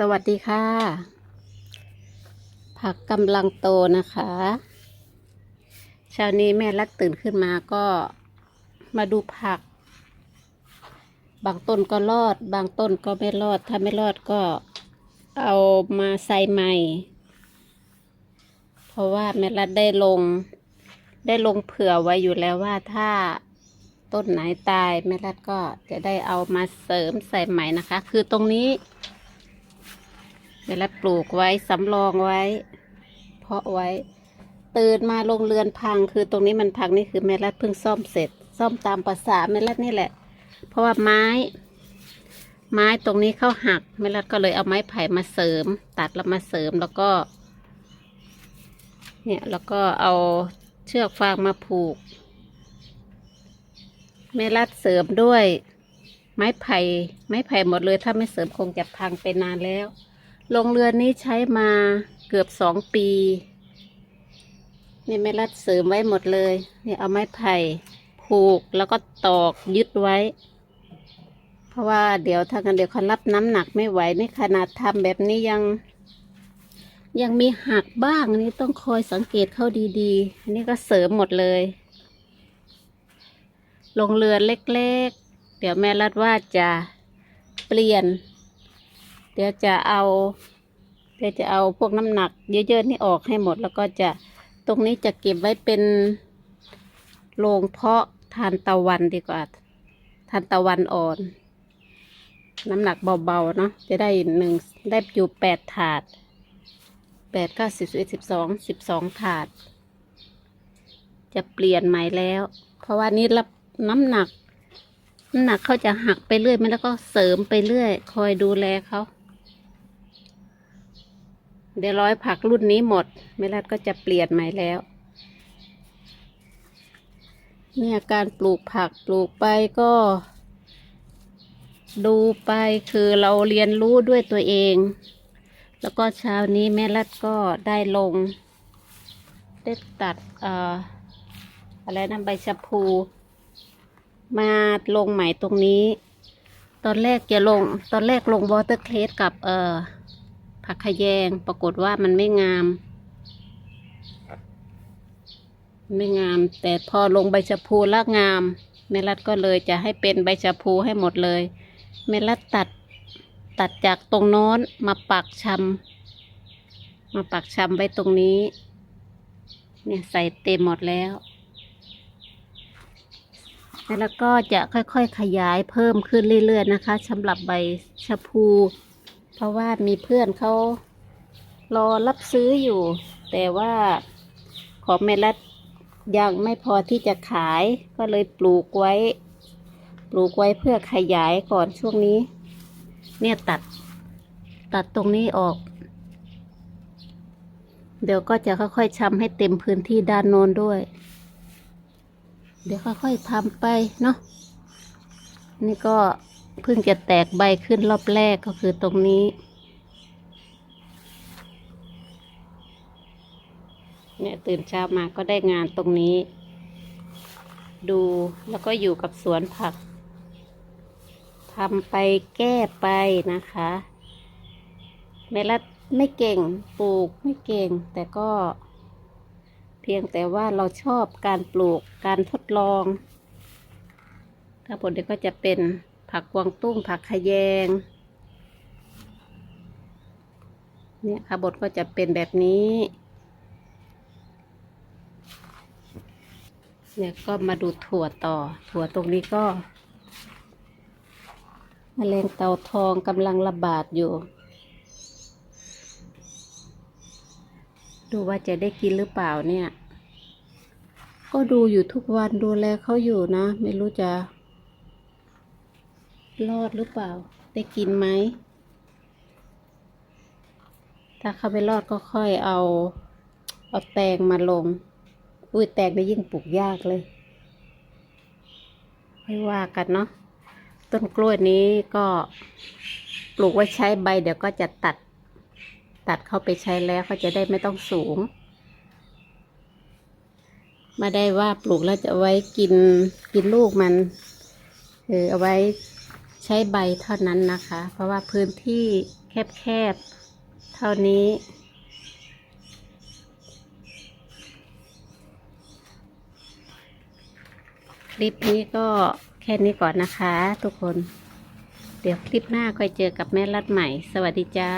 สวัสดีค่ะ ผักกำลังโตนะคะ เช้านี้แม่รัดตื่นขึ้นมาก็มาดูผัก บางต้นก็รอด บางต้นก็ไม่รอด ถ้าไม่รอดก็เอามาใส่ใหม่ เพราะว่าแม่รัดได้ลง ได้ลงเผื่อไว้อยู่แล้วว่าถ้าต้นไหนตายแม่รัดก็จะได้เอามาเสริมใส่ใหม่นะคะ คือตรงนี้ เวลาปลูกไว้สำรองไว้ เพาะไว้ ตื่นมาโรงเรือนพังคือตรงนี้มันพังนี่คือแม่รัดเพิ่งซ่อมเสร็จ ซ่อมตามภาษาแม่รัดนี่แหละ เพราะว่าไม้ ไม้ตรงนี้เข้าหักแม่รัดก็เลยเอาไม้ไผ่มาเสริม ตัดแล้วมาเสริมแล้วก็ เนี่ยแล้วก็เอาเชือกฟางมาผูกแม่รัดเสริมด้วย ไม้ไผ่ไม้ไผ่หมดเลยถ้าไม่เสริมคงจะพังไปนานแล้ว โรงเรือนนี้ใช้มาเกือบสองปีนี่ไม่รัดเสริมไว้หมดเลยนี่เอาไม้ไผ่ผูกแล้วก็ตอกยึดไว้ เพราะว่าเดี๋ยวถ้ากันเดี๋ยวเขารับน้ำหนักไม่ไหวนี่ขนาดทำแบบนี้ยัง ยังมีหักบ้างนนี่ต้องคอยสังเกตเข้าดีๆอันนี้ก็เสริมหมดเลยโรงเรือนเล็กๆ เดี๋ยวแม่รัดว่าจะเปลี่ยน เดี๋ยวจะเอา เดี๋ยวจะเอาพวกน้ำหนัก เยอะๆนี่ออกให้หมด แล้วก็จะตรงนี้จะเก็บไว้เป็นโรงเพาะทานตะวันดีกว่า ทานตะวันอ่อน น้ำหนักเบาๆเนาะจะได้หนึ่งได้อยู่แปดถาดแปดเก้าสิบสิบเอ็ดสิบสองสิบสองถาด จะเปลี่ยนใหม่แล้ว เพราะว่านี้รับน้ำหนักน้ำหนักเขาจะหักไปเรื่อยมันแล้วก็เสริมไปเรื่อย คอยดูแลเขา เดี๋ยวร้อยผักรุ่นนี้หมดแม่รัดก็จะเปลี่ยนใหม่แล้ว เนี่ยการปลูกผักปลูกไปก็ ดูไปคือเราเรียนรู้ด้วยตัวเอง แล้วก็เช้านี้แม่รัดก็ได้ลง ได้ตัดออะไรนะใบชะพู มาลงใหม่ตรงนี้ ตอนแรกจะลง ตอนแรกลงวอเตอร์เคลสกับเอ่อ ผักขะแยงปรากฏว่ามันไม่งาม ไม่งาม แต่พอลงใบชะพูแล้วงามแม่รัดก็เลยจะให้เป็นใบชะพูให้หมดเลยแม่รัดตัดตัดจากตรงโน้นมาปักชำมาปักชำไว้ตรงนี้ เนี่ยใส่เต็มหมดแล้ว แล้วก็จะค่อยๆขยายเพิ่มขึ้นเรื่อยๆนะคะสำหรับใบชะพู เพราะว่ามีเพื่อนเขารอรับซื้ออยู่ แต่ว่าของแม่รัดยังไม่พอที่จะขาย ก็เลยปลูกไว้ ปลูกไว้เพื่อขยายก่อนช่วงนี้ เนี่ยตัด ตัดตรงนี้ออก เดี๋ยวก็จะค่อยๆชำให้เต็มพื้นที่ด้านโน้นด้วย เดี๋ยวค่อยๆทำไปเนาะนี่ก็ เพิ่งจะแตกใบขึ้นรอบแรกก็คือตรงนี้ เนี่ยตื่นเช้ามาก็ได้งานตรงนี้ ดูแล้วก็อยู่กับสวนผักทำไปแก้ไปนะคะแม่รัดไม่เก่งปลูกไม่เก่ง แต่ก็ เพียงแต่ว่าเราชอบการปลูกการทดลอง ถ้าผลเดี๋ยวก็จะเป็น ผักกวางตุ้ง ผักขยง เนี่ยค่ะบทก็จะเป็นแบบนี้ เนี่ยก็มาดูถั่วต่อ ถั่วตรงนี้ก็มแมลงเต่าทองกำลังระบาดอยู่ ดูว่าจะได้กินหรือเปล่าเนี่ย ก็ดูอยู่ทุกวันดูแลเขาอยู่นะ ไม่รู้จะ รอดหรือเปล่า ได้กินไหม ถ้าเขาไม่รอดก็ค่อยเอา เอาแตงมาลง อุ้ยแตงได้ยิ่งปลูกยากเลย ไม่ว่ากันเนาะ ต้นกล้วยนี้ก็ ปลูกไว้ใช้ใบ เดี๋ยวก็จะตัด ตัดเข้าไปใช้แล้วเขาจะได้ไม่ต้องสูงม่ได้ว่าปลูกแล้วจะไว้กินกินลูกมัน คือเอาไว้ ใช้ใบเท่านั้นนะคะ เพราะว่าพื้นที่แคบๆ เท่านี้ คลิปนี้ก็แค่นี้ก่อนนะคะทุกคน เดี๋ยวคลิปหน้าค่อยเจอกับแม่รัดใหม่ สวัสดีจ้า